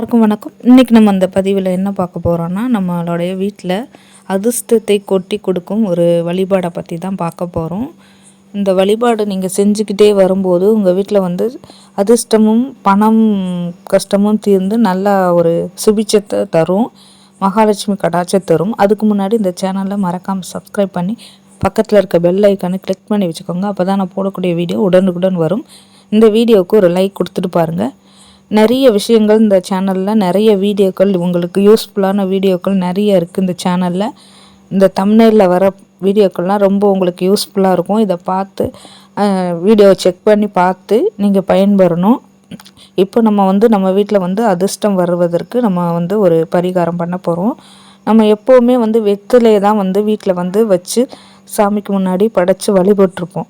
எல்லாருக்கும் வணக்கம். இன்றைக்கி நம்ம அந்த பதிவில் என்ன பார்க்க போகிறோன்னா நம்மளுடைய வீட்டில் அதிர்ஷ்டத்தை கொட்டி கொடுக்கும் ஒரு வழிபாடை பற்றி தான் பார்க்க போகிறோம் இந்த வழிபாடு நீங்கள் செஞ்சுக்கிட்டே வரும்போது உங்கள் வீட்டில் வந்து அதிர்ஷ்டமும் பணம் கஷ்டமும் தீர்ந்து நல்ல ஒரு சுபிச்சத்தை தரும். மகாலட்சுமி கடாச்சை தரும். அதுக்கு முன்னாடி இந்த சேனலில் மறக்காமல் சப்ஸ்கிரைப் பண்ணி பக்கத்தில் இருக்க பெல் ஐக்கானு கிளிக் பண்ணி வச்சுக்கோங்க. அப்போ தான் நான் போடக்கூடிய வீடியோ உடனுக்குடன் வரும். இந்த வீடியோவுக்கு ஒரு லைக் கொடுத்துட்டு பாருங்கள் நிறைய விஷயங்கள் இந்த சேனலில் நிறைய வீடியோக்கள் உங்களுக்கு யூஸ்ஃபுல்லான வீடியோக்கள் நிறைய இருக்குது இந்த சேனலில் இந்த தமிழில் வர வீடியோக்கள்லாம் ரொம்ப உங்களுக்கு யூஸ்ஃபுல்லாக இருக்கும். இதை பார்த்து வீடியோவை செக் பண்ணி பார்த்து நீங்கள் பயன்பெறணும். இப்போ நம்ம வந்து நம்ம வீட்டில் வந்து அதிர்ஷ்டம் வருவதற்கு நம்ம வந்து ஒரு பரிகாரம் பண்ண போகிறோம் நம்ம எப்போவுமே வந்து வெத்திலே தான் வந்து வீட்டில் வந்து வச்சு சாமிக்கு முன்னாடி படைச்சி வழிபட்டுருப்போம்.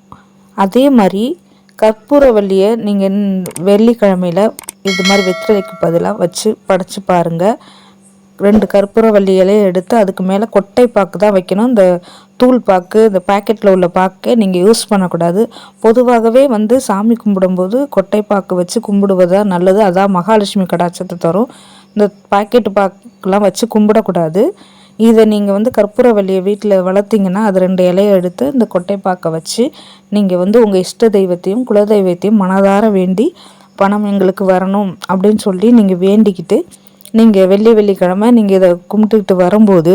அதே மாதிரி கற்பூரவல்லியை நீங்கள் வெள்ளிக்கிழமையில் இது மாதிரி வெற்றிலைக்கு பதிலாக வச்சு படைச்சி பாருங்கள் ரெண்டு கற்பூரவல்லி இலையை எடுத்து அதுக்கு மேலே கொட்டை பாக்கு தான் வைக்கணும். இந்த தூள் பாக்கு இந்த பேக்கெட்டில் உள்ள பாக்கை நீங்கள் யூஸ் பண்ணக்கூடாது. பொதுவாகவே வந்து சாமி கும்பிடும்போது கொட்டை பாக்கு வச்சு கும்பிடுவதா நல்லது. அதான் மகாலட்சுமி கடாச்சத்தை தரும். இந்த பாக்கெட்டு பாக்கெலாம் வச்சு கும்பிடக்கூடாது. இதை நீங்கள் வந்து கற்பூரவல்லியை வீட்டில் வளர்த்திங்கன்னா அது ரெண்டு இலையை எடுத்து இந்த கொட்டைப்பாக்கை வச்சு நீங்கள் வந்து உங்கள் இஷ்ட தெய்வத்தையும் குலதெய்வத்தையும் மனதார வேண்டி பணம் எங்களுக்கு வரணும் அப்படின்னு சொல்லி நீங்கள் வேண்டிக்கிட்டு நீங்கள் வெள்ளி வெள்ளிக்கிழமை நீங்கள் இதை கும்பிட்டுக்கிட்டு வரும்போது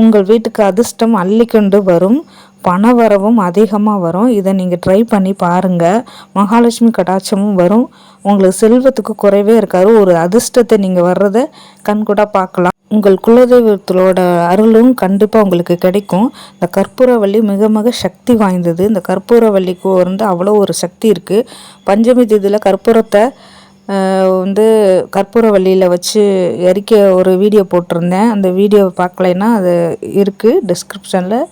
உங்கள் வீட்டுக்கு அதிர்ஷ்டம் அள்ளிக்கொண்டு வரும். பண வரவும் அதிகமாக வரும். இதை நீங்கள் ட்ரை பண்ணி பாருங்கள் மகாலட்சுமி கடாட்சமும் வரும். உங்களுக்கு செல்வத்துக்கு குறைவே இருக்காது. ஒரு அதிர்ஷ்டத்தை நீங்கள் வர்றதை கண்கூட பார்க்கலாம். உங்கள் குலதெய்வத்தோட அருளும் கண்டிப்பாக உங்களுக்கு கிடைக்கும். இந்த கற்பூரவள்ளி மிக மிக சக்தி வாய்ந்தது. இந்த கற்பூரவள்ளிக்கு வந்து அவ்வளோ ஒரு சக்தி இருக்குது பஞ்சமி தேதியில் கற்பூரத்தை வந்து கற்பூரவள்ளியில் வச்சு எரிக்க ஒரு வீடியோ போட்டிருந்தேன். அந்த வீடியோ பார்க்கலைன்னா அது இருக்குது டிஸ்கிரிப்ஷனில்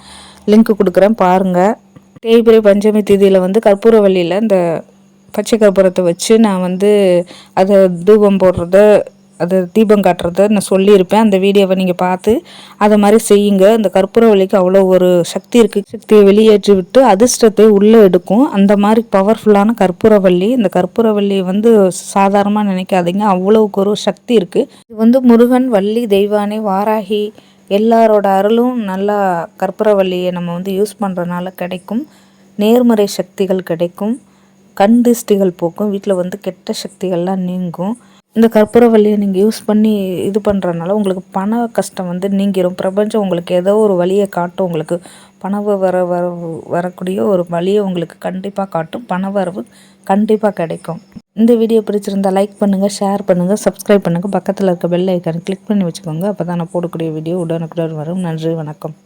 லிங்க் கொடுக்குறேன். பாருங்கள் தேய்பிரை பஞ்சமி தேதியில் வந்து கற்பூரவள்ளியில் இந்த பச்சை கற்பூரத்தை வச்சு நான் வந்து அதை தூபம் போடுறத அது தீபம் காட்டுறத நான் சொல்லியிருப்பேன். அந்த வீடியோவை நீங்கள் பார்த்து அதை மாதிரி செய்யுங்க. இந்த கற்பூரவள்ளிக்கு அவ்வளோ ஒரு சக்தி இருக்குது சக்தியை வெளியேற்றி விட்டு அதிர்ஷ்டத்தை உள்ளே எடுக்கும். அந்த மாதிரி பவர்ஃபுல்லான கற்பூரவள்ளி இந்த கற்பூரவள்ளி வந்து சாதாரணமாக நினைக்காதீங்க. அவ்வளோவுக்கு ஒரு சக்தி இருக்குது இது வந்து முருகன் வள்ளி தெய்வானை வாராகி எல்லாரோட அருளும் நல்லா கற்பூரவள்ளியை நம்ம வந்து யூஸ் பண்ணுறனால கிடைக்கும். நேர்மறை சக்திகள் கிடைக்கும். கண் திருஷ்டிகள் போக்கும். வீட்டில் வந்து கெட்ட சக்திகள்லாம் நீங்கும். இந்த கற்பூரவல்லியை நீங்கள் யூஸ் பண்ணி இது பண்ணுறதுனால உங்களுக்கு பண கஷ்டம் வந்து நீங்கிடும் பிரபஞ்சம் உங்களுக்கு ஏதோ ஒரு வழியை காட்டும். உங்களுக்கு பணவு வர வர வரக்கூடிய ஒரு வழியை உங்களுக்கு கண்டிப்பாக காட்டும். பண வரவு கண்டிப்பாக கிடைக்கும். இந்த வீடியோ பிடிச்சிருந்தால் லைக் பண்ணுங்கள் ஷேர் பண்ணுங்கள் சப்ஸ்கிரைப் பண்ணுங்கள் பக்கத்தில் இருக்க பெல் ஐக்கானை கிளிக் பண்ணி வச்சுக்கோங்க. அப்போ தான் நான் போடக்கூடிய வீடியோ உடனுக்குடன் வரும். நன்றி வணக்கம்.